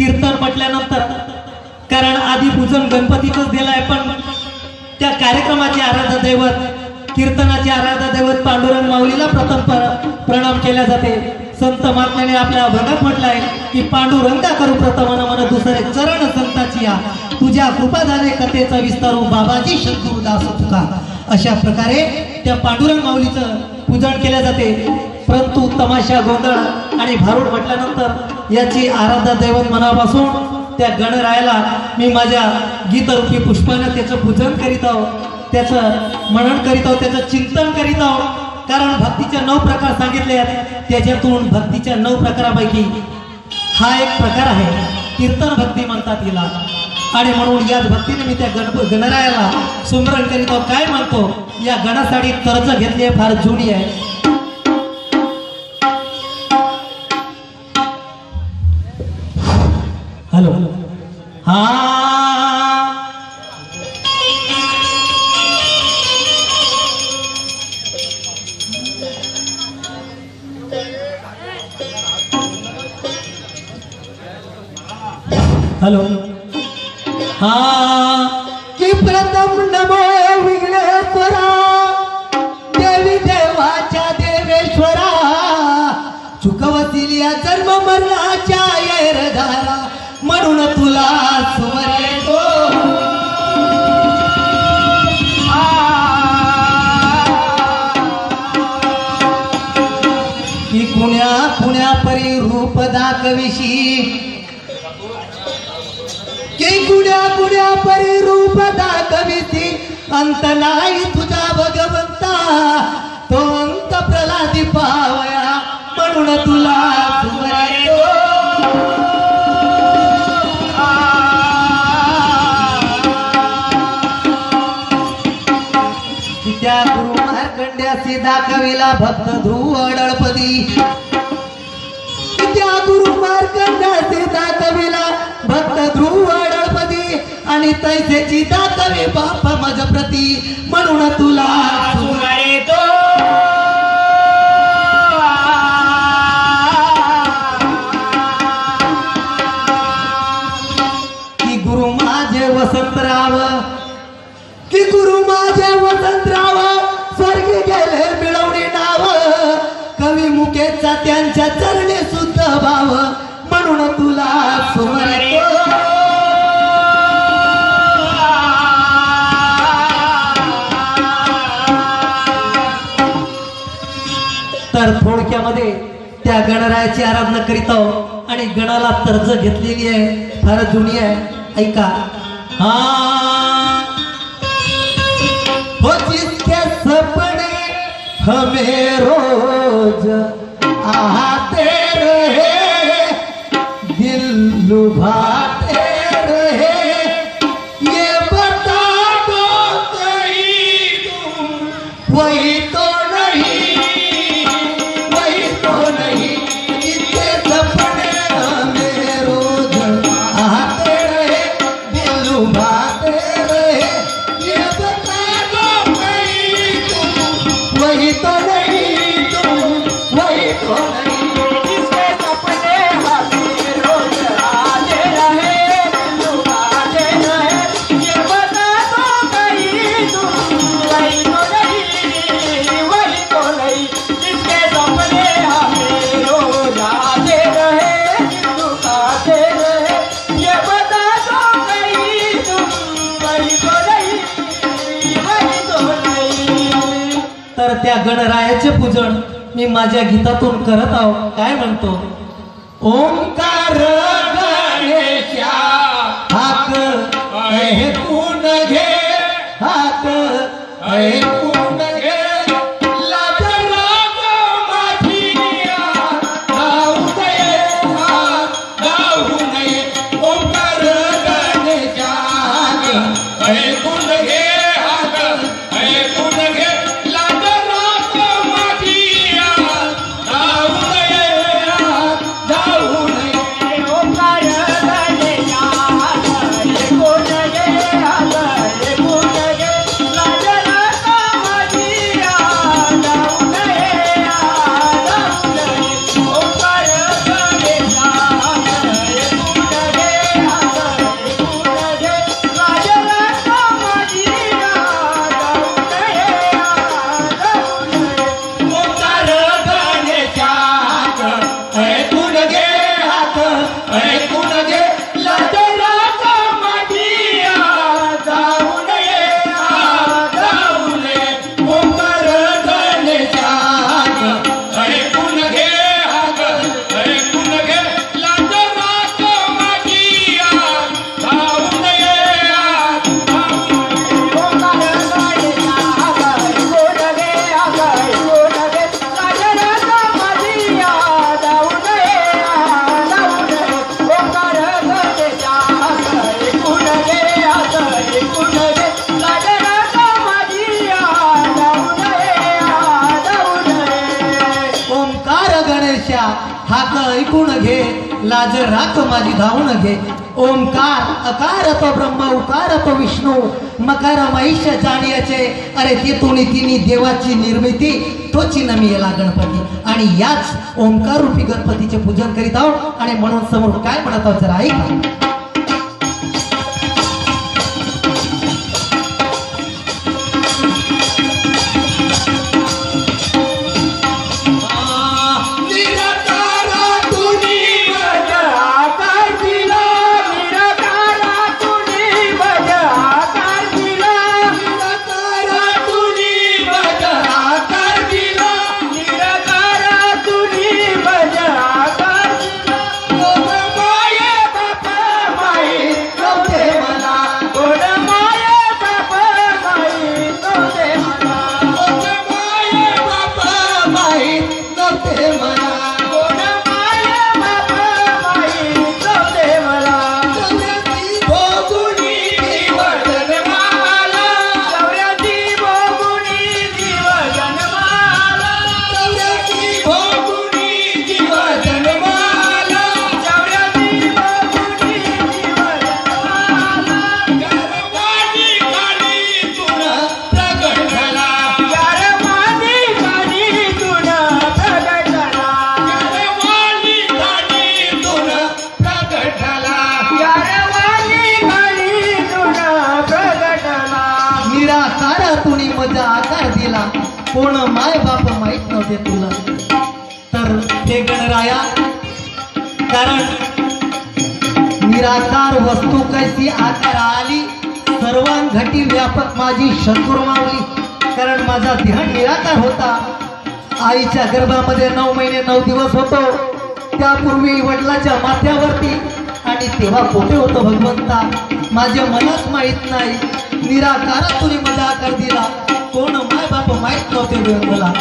कीर्तन म्हटल्यानंतर कारण आधी पूजन गणपतीचंच दिलं आहे पण त्या कार्यक्रमाचे आराध्य दैवत कीर्तनाचे आराध्य दैवत पांडुरंग माऊलीला प्रथम प्र- प्रणाम केल्या जाते. संत महात्म्याने आपल्या भगत म्हटलं आहे की पांडुरंगा करू प्रथम मन दुसरे चरण संताची या. तुझ्या कृपा झाले कथेचा विस्तारू बाबाजी शत्रुदास तुका अशा प्रकारे त्या पांडुरंग माऊलीचं पूजन केल्या जाते. परंतु तमाशा गोंधळ आणि भारूड म्हटल्यानंतर याची आराध्या दैवत मनापासून त्या गणरायाला मी माझ्या गीतरूपी पुष्पानं त्याचं पूजन करीत आहो त्याचं मनन करीत आहो त्याचं चिंतन करीत आहो. कारण भक्तीचे नऊ प्रकार सांगितले आहेत. त्याच्यातून भक्तीच्या नऊ प्रकारापैकी हा एक प्रकार आहे. कीर्तन भक्ती म्हणतात हिला. आणि म्हणून याच भक्तीने मी त्या गणप गणरायाला सुमरण करीत आहो. काय म्हणतो? या गणासाठी कर्ज घेतली आहे फार जुनी आहे. हॅलो हा हॅलो हा की प्रथम दाखविशी की कुण्या कुण्या परी रूप दाखविती अंत नाही तुझा भगवंता. तो अंत प्रल्हादी पावया म्हणून तुला त्या गुरु मार्कंड्यासी दाखविला भक्त ध्रुव अडळपदी मार्कंडाचे दाखविला भक्त ध्रुव अडळपदी आणि तैसेची दाखवे बाप मज प्रती. म्हणून तुला की गुरु माझे वसंतराव. की गुरु माझे वसंतराव. स्वर्गी गेले मिळवणी नाव. कवी मुकेचा त्यांच्या चरणी त्या गणरायाची आराधना करीत आहोत आणि गणाला तर्ज घेतलेली आहे. फार जुनी आहे. ऐका. हा. हो जिसके सपने हमें रोज आते मी माझ्या गीतातून करत आहो. काय म्हणतो? ओंकार गणेशा हाक ऐकून घे हाक ऐकून घे. ओंकार गणेशा ऐकून घे. लाज राख माझी धावून घे. ओंकार अकार तो ब्रह्म उकार तो विष्णू मकार महिष जाणीचे अरे तिथून तुणी तिनी देवाची निर्मिती तोची नमी याला गणपती आणि याच ओंकार रूपी गणपतीचे पूजन करीत आहोत. आणि म्हणून समोर काय म्हणत आहोत जरा ऐका. कोण माय बाप माहीत नव्हते तुला? तर हे गणराया कारण निराकार वस्तू कैसी आकार आली सर्वांघटी व्यापक माझी शंकुर मावली. कारण माझा ध्यान निराकार होता. आईच्या गर्भामध्ये नऊ महिने नऊ दिवस होतो. त्यापूर्वी वडिलाच्या माथ्यावरती आणि तेव्हा कुठे होतो भगवंता. माझ्या मलाच माहीत नाही. निराकार तुम्ही माझा आकार दिला. कोण माय बाप माहीत नव्हते मला.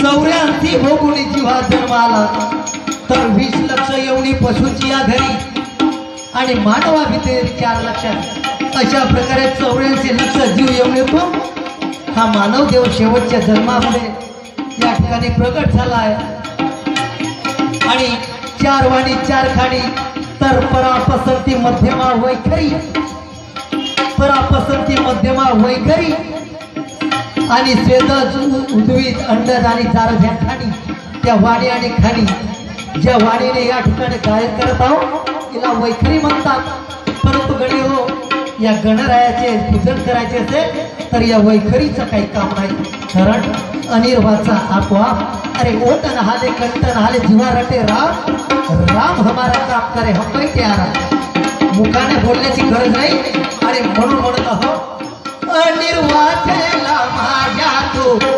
चौऱ्याऐंशी भोगुणी जीवा जन्म आला तर वीस लक्ष एवढी पशुची या घरी आणि मानवा भीते चार लक्षात अशा प्रकारे चौऱ्याऐंशी लक्ष जीव येऊन येतो हा मानव देव शेवटच्या जन्मामध्ये या ठिकाणी प्रगट झाला आहे आणि चार वाणी चार खाणी तर परापसंती मध्यमा वैखरी. परापसंती मध्यमा वैखरी. आणि शेतच उद्वीत अंडज आणि चार ह्या खाणी त्या वाणी आणि खाणी. ज्या वाणीने या ठिकाणी गायन करत आहोत तिला वैखरी म्हणतात. परंतु गणे हो या गणरायाचे पूजन करायचे असेल तर या वैखरीचं काही काम नाही. कारण अनिर्वाचा आपोआप अरे ओत नहाले कंठ नहाले जीवा रटे राम राम हमारा काम करे हम काही तयार. मुखाने बोलण्याची गरज नाही. आणि म्हणून म्हणत आहो अनिर्वाचेला माझ्या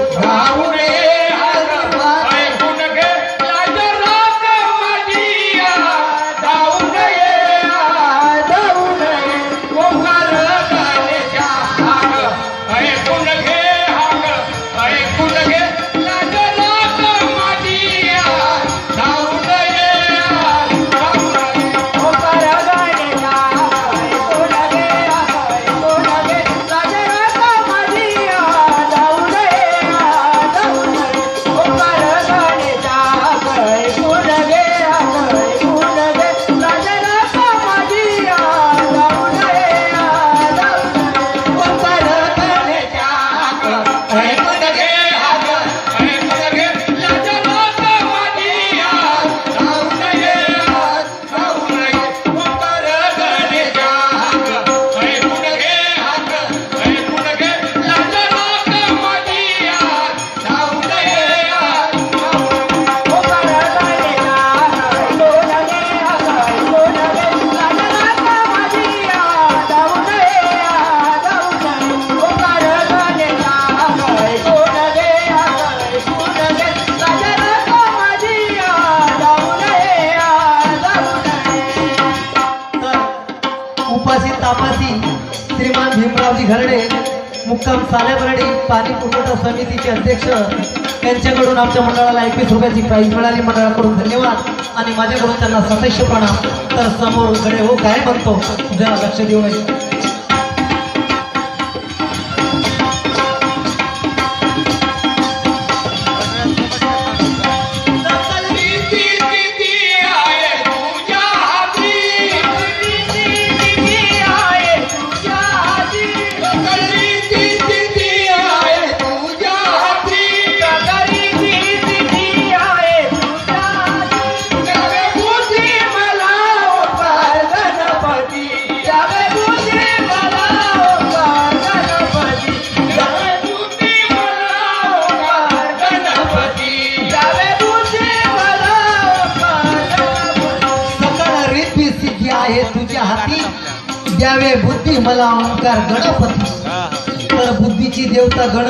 उपासी तापासी श्रीमान भीमरावजी घरडे मुक्काम सालेबर्डी पाणी पुरवठा समितीचे अध्यक्ष यांच्याकडून आमच्या मंडळाला एकवीस रुपयाची प्राईज मिळाली. मंडळाकडून धन्यवाद. आणि माझ्याकडून त्यांना सदस्यपणा तर समोर कडे हो काय म्हणतो? जरा लक्ष देऊ नये. द्यावे बुद्धी मला ओंकार गणपती. तर बुद्धीची देवता गण